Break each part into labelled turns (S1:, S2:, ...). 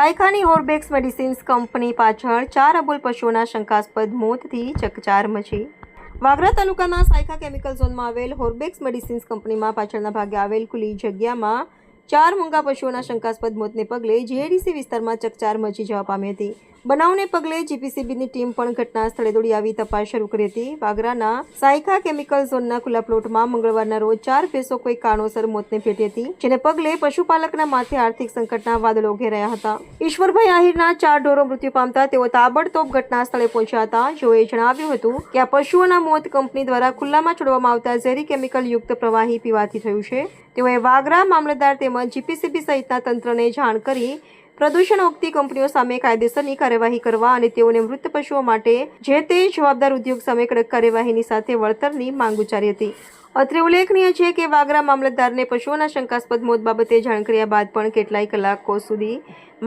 S1: સાયખાની હોર્બેક્સ medicines company પાછળ ચાર અબોલ પશુઓના શંકાસ્પદ મોતથી ચકચાર મચી. વાગરા તાલુકાના સાયખા કેમિકલ ઝોનમાં આવેલ હોર્બેક્સ મેડિસિન્સ કંપનીમાં પાછળના ભાગે આવેલ ખુલ્લી જગ્યામાં ચાર મૂંગા પશુઓના શંકાસ્પદ મોતને પગલે જીએડીસી વિસ્તારમાં ચકચાર મચી જવા પામી હતી. બનાવને પગલે જીપીસીબીની ટીમ પણ ઘટના સ્થળે દોડી આવી તપાસ શરૂ કરી હતી. વાગરાના સાયખા કેમિકલ ઝોનના ખુલ્લા પ્લોટમાં મંગળવારના રોજ ચાર ભેંસો કોઈ કારણોસર મોતને ભેટી હતી, જેને પગલે પશુપાલકના માથે આર્થિક સંકટના વાદળો ઘેરાયા હતા. ઈશ્વરભાઈ આહિરના ચાર ઢોરો મૃત્યુ પામતા તેઓ તાબડતોબ ઘટના સ્થળે પહોંચ્યા હતા. જેઓએ જણાવ્યું હતું કે આ પશુઓના મોત કંપની દ્વારા ખુલ્લામાં છોડવામાં આવતા ઝેરી કેમિકલ યુક્ત પ્રવાહી પીવાથી થયું છે. તેઓએ વાગરા મામલતદાર તેમજ જીપીસીબી સહિતના તંત્રને જાણ કરી પ્રદૂષણ ઓગતી કંપનીઓ સામે કાયદેસરની કાર્યવાહી કરવા અને તેઓને મૃત પશુઓ માટે જે તે જવાબદાર ઉદ્યોગ સામે કડક કાર્યવાહીની સાથે વળતરની માંગ ઉચ્ચારી હતી. અત્રે ઉલ્લેખનીય છે કે વાગરા મામલતદારને પશુઓના શંકાસ્પદ મોત બાબતે જાણ કર્યા બાદ પણ કેટલાય કલાકો સુધી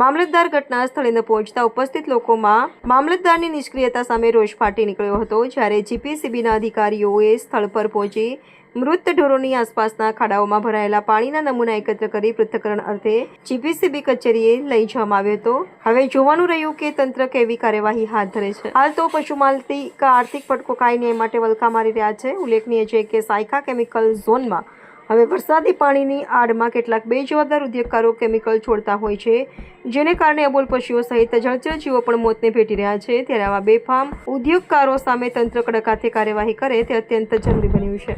S1: મામલતદાર ઘટના સ્થળે ન પહોંચતા ઉપસ્થિત લોકોમાં મામલતદારની નિષ્ક્રિયતા સામે રોષ ફાટી નીકળ્યો હતો, જ્યારે જીપીસીબીના અધિકારીઓએ સ્થળ પર પહોંચી મૃત ઢોરોની આસપાસના ખાડાઓમાં ભરાયેલા પાણીના નમૂના એકત્ર કરી પૃથ્થકરણ અર્થે જીપીસીબી કચેરીએ લઈ જવામાં આવ્યો હતો. હવે જોવાનું રહ્યું કે તંત્ર કેવી કાર્યવાહી હાથ ધરે છે. હાલ તો પશુમાલતી આર્થિક ફટકો કાયને એ માટે વલખા મારી રહ્યા છે. ઉલ્લેખનીય છે કે સાયકા કેમિકલ ઝોનમાં હવે વરસાદી પાણીની આડમાં કેટલાક બેજવાબદાર ઉદ્યોગકારો કેમિકલ છોડતા હોય છે, જેને કારણે અબોલ પશુઓ સહિત જળચર જીવો પણ મોતને ભેટી રહ્યા છે. ત્યારે આવા બેફામ ઉદ્યોગકારો સામે તંત્ર કડક કાર્યવાહી કરે તે અત્યંત જરૂરી બન્યું છે.